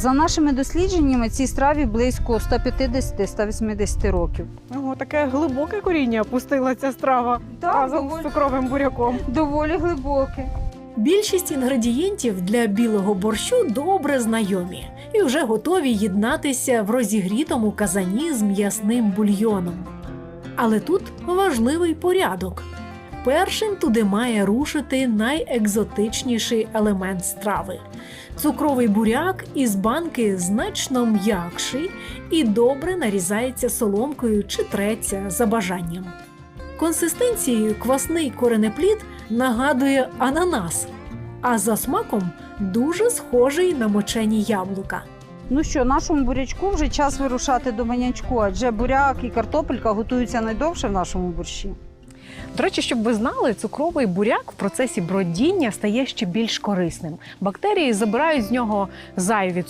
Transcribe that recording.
За нашими дослідженнями, цій страві близько 150-180 років. Ого, таке глибоке коріння пустила ця страва Так, разом доволі, з цукровим буряком. доволі глибоке. Більшість інгредієнтів для білого борщу добре знайомі і вже готові єднатися в розігрітому казані з м'ясним бульйоном. Але тут важливий порядок. Першим туди має рушити найекзотичніший елемент страви. Цукровий буряк із банки значно м'якший і добре нарізається соломкою чи треться за бажанням. Консистенцією квасний коренеплід нагадує ананас, а за смаком дуже схожий на мочені яблука. Ну що, нашому бурячку вже час вирушати до манячку, адже буряк і картопелька готуються найдовше в нашому борщі. До речі, щоб ви знали, цукровий буряк в процесі бродіння стає ще більш корисним. Бактерії забирають з нього зайві цукри.